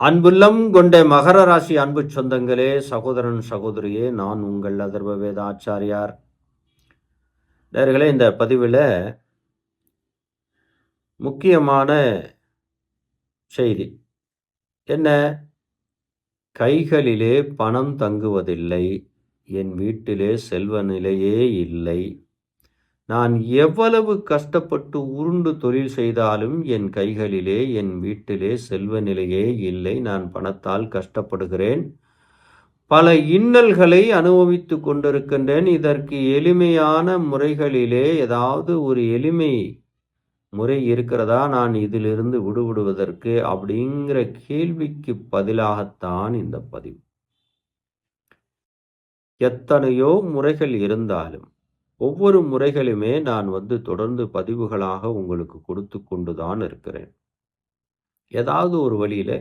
அன்புள்ளம் கொண்ட மகர ராசி அன்பு சொந்தங்களே சகோதரன் சகோதரியே நான் உங்கள் அதர்வ வேத ஆச்சாரியார் நேர்களே இந்த பதிவில் முக்கியமான செய்தி. என்ன? கைகளிலே பணம் தங்குவதில்லை என் வீட்டிலே செல்வ நிலையே இல்லை. நான் எவ்வளவு கஷ்டப்பட்டு உருண்டு தொழில் செய்தாலும் என் கைகளிலே என் வீட்டிலே செல்வ நிலையே இல்லை. நான் பணத்தால் கஷ்டப்படுகிறேன். பல இன்னல்களை அனுபவித்து கொண்டிருக்கின்றேன். இதற்கு எளிமையான முறைகளிலே ஏதாவது ஒரு எளிமை முறை இருக்கிறதா? நான் இதிலிருந்து விடுபடுவதற்கு அப்படிங்கிற கேள்விக்கு பதிலாகத்தான் இந்த பதிவு. எத்தனையோ முறைகள் இருந்தாலும் ஒவ்வொரு முறைகளுமே நான் வந்து தொடர்ந்து பதிவுகளாக உங்களுக்கு கொடுத்து கொண்டு தான் இருக்கிறேன். ஏதாவது ஒரு வழியில்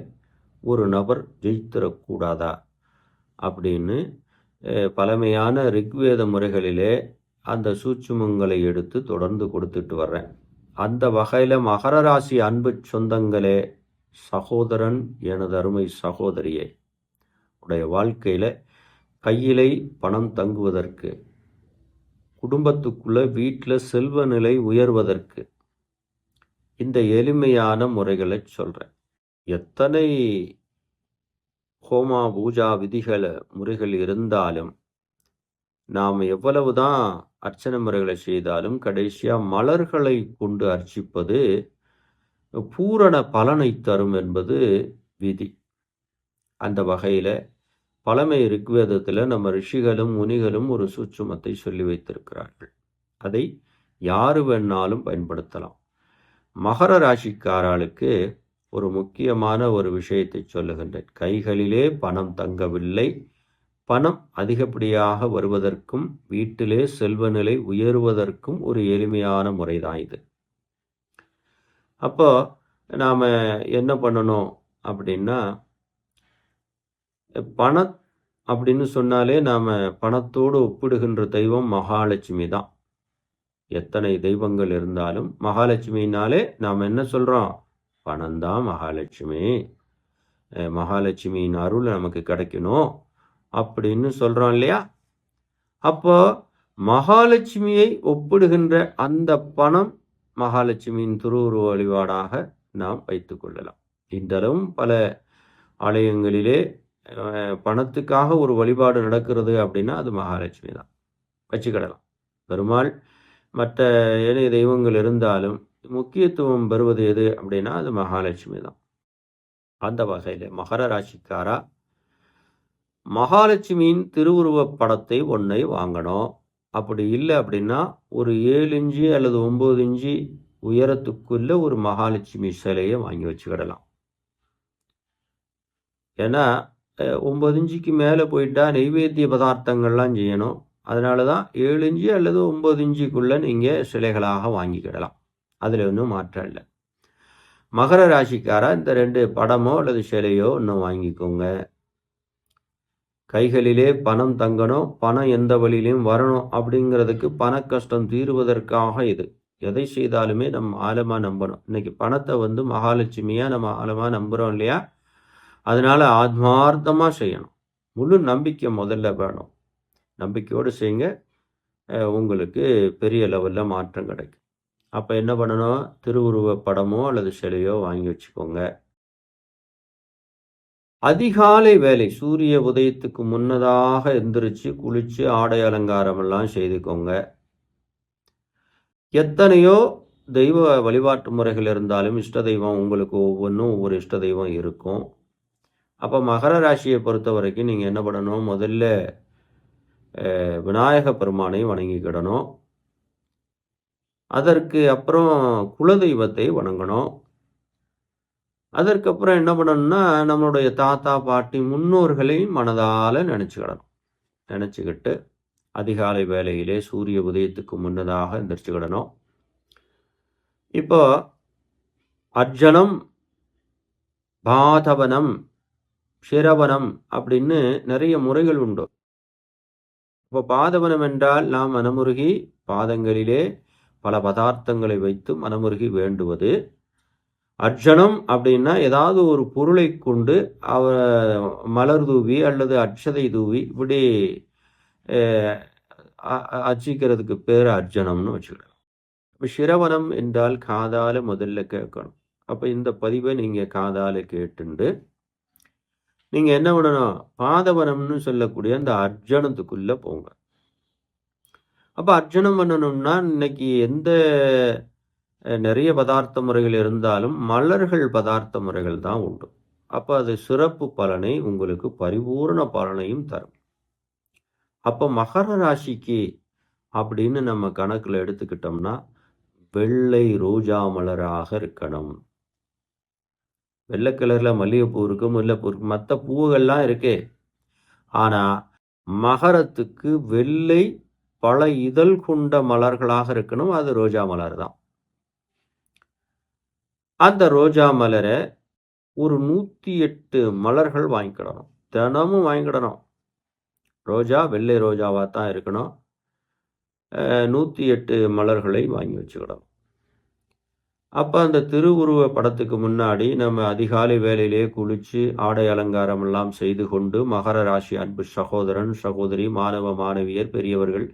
ஒரு நபர் ஜெயித்திடக்கூடாதா அப்படின்னு பழமையான ரிக்வேத முறைகளிலே அந்த சூட்சுமங்களை எடுத்து தொடர்ந்து கொடுத்துட்டு வர்றேன். அந்த வகையில் மகர ராசி அன்பு சொந்தங்களே சகோதரன் எனது அருமை சகோதரியே உடைய வாழ்க்கையில் கையிலை பணம் தங்குவதற்கு குடும்பத்துக்குள்ள வீட்டில் செல்வ நிலை உயர்வதற்கு இந்த எளிமையான முறைகளை சொல்கிறேன் எத்தனை ஹோமா பூஜா விதிகள் முறைகள் இருந்தாலும் நாம் எவ்வளவு தான் அர்ச்சனை முறைகளை செய்தாலும் கடைசியாக மலர்களை கொண்டு அர்ச்சிப்பது பூரண பலனை தரும் என்பது விதி. அந்த வகையில் பழமை ரிக்வேதத்தில் நம்ம ரிஷிகளும் முனிகளும் ஒரு சூட்சுமத்தை சொல்லி வைத்திருக்கிறார்கள். அதை யாரு வேணாலும் பயன்படுத்தலாம். மகர ராசிக்காரர்களுக்கு ஒரு முக்கியமான ஒரு விஷயத்தை சொல்லுகின்றேன். கைகளிலே பணம் தங்கவில்லை. பணம் அதிகப்படியாக வருவதற்கும் வீட்டிலே செல்வ நிலை உயருவதற்கும் ஒரு எளிமையான முறைதான் இது. அப்போ நாம் என்ன பண்ணணும் அப்படின்னா பணம் அப்படின்னு சொன்னாலே நாம் பணத்தோடு ஒப்பிடுகின்ற தெய்வம் மகாலட்சுமி தான். எத்தனை தெய்வங்கள் இருந்தாலும் மகாலட்சுமினாலே நாம் என்ன சொல்கிறோம் பணம் தான் மகாலட்சுமி. மகாலட்சுமியின் அருள் நமக்கு கிடைக்கணும் அப்படின்னு சொல்கிறோம் இல்லையா? அப்போ மகாலட்சுமியை ஒப்பிடுகின்ற அந்த பணம் மகாலட்சுமியின் திருவுருவ வழிபாடாக நாம் வைத்துக்கொள்ளலாம் இந்தளவும் பல ஆலயங்களிலே பணத்துக்காக ஒரு வழிபாடு நடக்கிறது அப்படின்னா அது மகாலட்சுமி தான். வச்சுக்கிடலாம். பெருமாள் மற்ற ஏனைய தெய்வங்கள் இருந்தாலும் முக்கியத்துவம் பெறுவது எது அப்படின்னா அது மகாலட்சுமி தான். அந்த வகையில் மகர ராசிக்காரா மகாலட்சுமியின் திருவுருவப் படத்தை ஒன்றை வாங்கணும். அப்படி இல்லை அப்படின்னா ஒரு ஏழு இன்ச்சு அல்லது ஒம்பது இன்ச்சு உயரத்துக்குள்ள ஒரு மகாலட்சுமி சிலையை வாங்கி வச்சுக்கிடலாம். ஏன்னா ஒம்பது இன்ச்சுக்கு மேலே போயிட்டா நெய்வேத்திய பதார்த்தங்கள்லாம் செய்யணும். அதனால தான் ஏழு இன்ச்சு அல்லது ஒம்பது இன்ச்சுக்குள்ளே நீங்கள் சிலைகளாக வாங்கிக்கிடலாம். அதில் ஒன்றும் மாற்றம் இல்லை. மகர ராசிக்காராக இந்த ரெண்டு படமோ அல்லது சிலையோ இன்னும் வாங்கிக்கோங்க. கைகளிலே பணம் தங்கணும் பணம் எந்த வழியிலையும் வரணும் அப்படிங்கிறதுக்கு பண கஷ்டம் தீருவதற்காக இது. எதை செய்தாலுமே நம்ம ஆழமாக நம்பணும். இன்னைக்கு பணத்தை வந்து மகாலட்சுமியாக நம்ம ஆழமாக நம்புகிறோம் இல்லையா? அதனால் ஆத்மார்த்தமாக செய்யணும். முழு நம்பிக்கை முதல்ல வேணும். நம்பிக்கையோடு செய்யுங்க. உங்களுக்கு பெரிய லெவலில் மாற்றம் கிடைக்கும். அப்போ என்ன பண்ணணும்? திருவுருவ படமோ அல்லது சிலையோ வாங்கி வச்சுக்கோங்க. அதிகாலை வேலை சூரிய உதயத்துக்கு முன்னதாக எந்திரிச்சு குளிச்சு ஆடை அலங்காரம் எல்லாம் செய்துக்கோங்க. எத்தனையோ தெய்வ வழிபாட்டு முறைகள் இருந்தாலும் இஷ்ட தெய்வம் உங்களுக்கு ஒவ்வொன்றும் ஒவ்வொரு இஷ்ட தெய்வம் இருக்கும். அப்போ மகர ராசியை பொறுத்த வரைக்கும் நீங்கள் என்ன பண்ணணும்? முதல்ல விநாயக பெருமானை வணங்கிக்கிடணும் அதற்கு அப்புறம் குலதெய்வத்தை வணங்கணும். அதற்கப்புறம் என்ன பண்ணணும்னா நம்மளுடைய தாத்தா பாட்டி முன்னோர்களையும் மனதால் நினச்சிக்கிடணும் நினச்சிக்கிட்டு அதிகாலை வேலையிலே சூரிய உதயத்துக்கு முன்னதாக எந்திரிச்சுக்கிடணும் இப்போ அர்ஜனம் பாதவனம் ஷிரவணம் அப்படின்னு நிறைய முறைகள் உண்டு. இப்போ பாதவனம் என்றால் நாம் மனமுருகி பாதங்களிலே பல பதார்த்தங்களை வைத்து மனமுருகி வேண்டுவது. அர்ச்சனம் அப்படின்னா ஏதாவது ஒரு பொருளை கொண்டு அவ மலர் தூவி அல்லது அட்சதை தூவி இப்படி அ- அர்ச்சிக்கிறதுக்கு பேர் அர்ச்சனம்னு வச்சுக்கலாம் இப்போ சிரவணம் என்றால் காதால் முதல்ல கேட்கணும். அப்போ இந்த பதிவை நீங்கள் காதால் கேட்டுண்டு நீங்கள் என்ன பண்ணணும்? பாதவனம்னு சொல்லக்கூடிய அந்த அர்ஜனத்துக்குள்ளே போங்க. அப்போ அர்ஜனம் பண்ணணும்னா இன்னைக்கு எந்த நிறைய பதார்த்த முறைகள் இருந்தாலும் மலர்கள் பதார்த்த முறைகள் தான் உண்டு. அப்போ அது சிறப்பு பலனை உங்களுக்கு பரிபூர்ண பலனையும் தரும். அப்போ மகர ராசிக்கு அப்படின்னு நம்ம கணக்கில் எடுத்துக்கிட்டோம்னா வெள்ளை ரோஜா மலராக இருக்கணும். வெள்ளை கலரில் மல்லிகைப்பூ இருக்கு முல்லைப்பூ இருக்கு. மற்ற பூவுகள்லாம் இருக்கே. ஆனால் மகரத்துக்கு வெள்ளை பல இதழ் கொண்ட மலர்களாக இருக்கணும். அது ரோஜா மலர் தான். அந்த ரோஜா மலரை ஒரு நூற்றி எட்டு மலர்கள் வாங்கிக்கிடணும். தினமும் வாங்கிக்கிடணும். ரோஜா வெள்ளை ரோஜாவாக தான் இருக்கணும். நூற்றி எட்டு மலர்களை வாங்கி வச்சுக்கிடணும். அப்போ அந்த திருவுருவ படத்துக்கு முன்னாடி நம்ம அதிகாலை வேலையிலே குளித்து ஆடை அலங்காரம் எல்லாம் செய்து கொண்டு மகர ராசி அன்பு சகோதரன் சகோதரி மாணவ மாணவியர் பெரியவர்கள்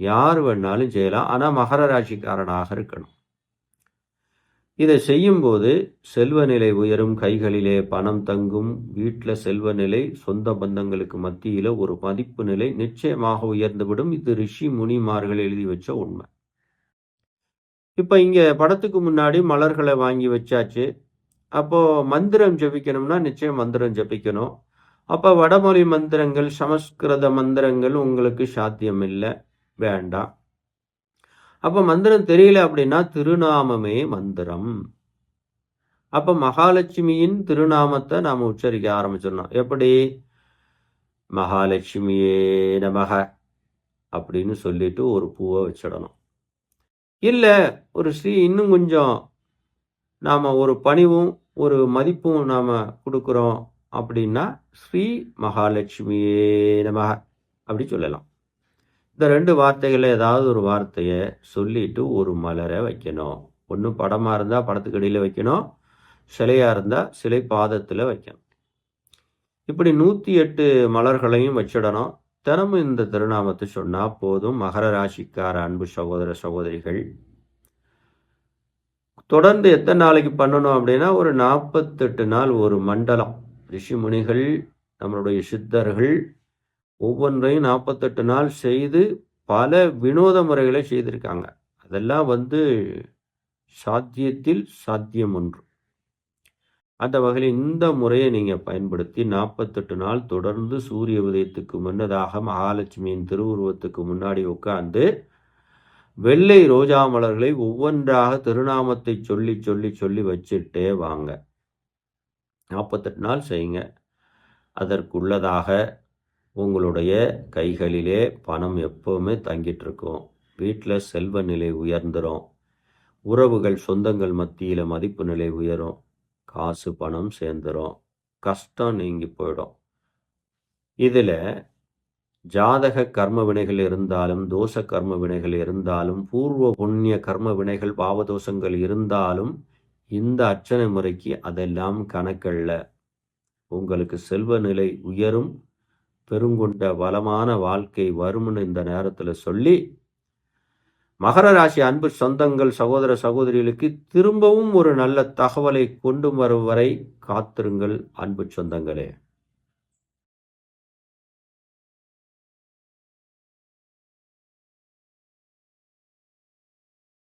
யார் வேணாலும் செய்யலாம். ஆனால் மகர ராசிக்காரனாக இருக்கணும். இதை செய்யும்போது செல்வ நிலை உயரும் கைகளிலே பணம் தங்கும் வீட்டில் செல்வ நிலை சொந்த பந்தங்களுக்கு மத்தியில் ஒரு மதிப்பு நிலை நிச்சயமாக உயர்ந்துவிடும். இது ரிஷி முனிமார்கள் எழுதி வச்ச உண்மை. இப்போ இங்கே படத்துக்கு முன்னாடி மலர்களை வாங்கி வச்சாச்சு. அப்போது மந்திரம் ஜபிக்கணும்னா நிச்சயம் மந்திரம் ஜபிக்கணும். அப்போ வடமொழி மந்திரங்கள் சமஸ்கிருத மந்திரங்கள் உங்களுக்கு சாத்தியம் இல்லை வேண்டாம். அப்போ மந்திரம் தெரியல அப்படின்னா திருநாமமே மந்திரம். அப்போ மகாலட்சுமியின் திருநாமத்தை நாம் உச்சரிக்க ஆரம்பிச்சிடணும். எப்படி? மகாலட்சுமியே நமக அப்படின்னு சொல்லிட்டு ஒரு பூவை வச்சிடணும். இல்லை ஒரு ஸ்ரீ இன்னும் கொஞ்சம் நாம் ஒரு பணிவும் ஒரு மதிப்பும் நாம் கொடுக்குறோம் அப்படின்னா ஸ்ரீ மகாலட்சுமியே நமக அப்படி சொல்லலாம். இந்த ரெண்டு வார்த்தைகளில் ஏதாவது ஒரு வார்த்தையை சொல்லிட்டு ஒரு மலரை வைக்கணும். ஒன்று படமாக இருந்தால் படத்துக்கு அடியில் வைக்கணும். சிலையாக இருந்தால் சிலை பாதத்தில் வைக்கணும். இப்படி நூற்றி எட்டு மலர்களையும் வச்சிடணும். தினமும் இந்த திருநாமத்தை சொன்னால் போதும். மகர ராசிக்கார அன்பு சகோதர சகோதரிகள் தொடர்ந்து எத்தனை நாளைக்கு பண்ணணும் அப்படின்னா ஒரு நாற்பத்தெட்டு நாள் ஒரு மண்டலம். ரிஷி முனிகள் நம்மளுடைய சித்தர்கள் ஒவ்வொன்றையும் நாற்பத்தெட்டு நாள் செய்து பல வினோத முறைகளை செய்திருக்காங்க. அதெல்லாம் வந்து சாத்தியத்தில் சாத்தியம் ஒன்று. அந்த வகையில் இந்த முறையை நீங்கள் பயன்படுத்தி நாற்பத்தெட்டு நாள் தொடர்ந்து சூரிய உதயத்துக்கு முன்னதாக மகாலட்சுமியின் திருவுருவத்துக்கு முன்னாடி உட்காந்து வெள்ளை ரோஜா மலர்களை ஒவ்வொன்றாக திருநாமத்தை சொல்லி சொல்லி சொல்லி வச்சுட்டே வாங்க. நாற்பத்தெட்டு நாள் செய்யுங்க. அதற்குள்ளதாக உங்களுடைய கைகளிலே பணம் எப்போவுமே தங்கிட்டு இருக்கும். வீட்டில் செல்வ நிலை உயர்ந்துடும் உறவுகள் சொந்தங்கள் மத்தியில் மதிப்பு நிலை உயரும். காசு பணம் சேர்ந்துடும் கஷ்டம் நீங்கி போயிடும். இதில் ஜாதக கர்ம வினைகள் இருந்தாலும் தோஷ கர்ம வினைகள் இருந்தாலும் பூர்வ புண்ணிய கர்ம வினைகள் பாவதோஷங்கள் இருந்தாலும் இந்த அர்ச்சனை முறைக்கு அதெல்லாம் கணக்கல்ல. உங்களுக்கு செல்வ நிலை உயரும். பெருங்கொண்ட வளமான வாழ்க்கை வரும்னு இந்த நேரத்தில் சொல்லி மகர ராசி அன்பு சொந்தங்கள் சகோதர சகோதரிகளுக்கு திரும்பவும் ஒரு நல்ல தகவலை கொண்டு வரும் வரை காத்திருங்கள் அன்பு சொந்தங்களே.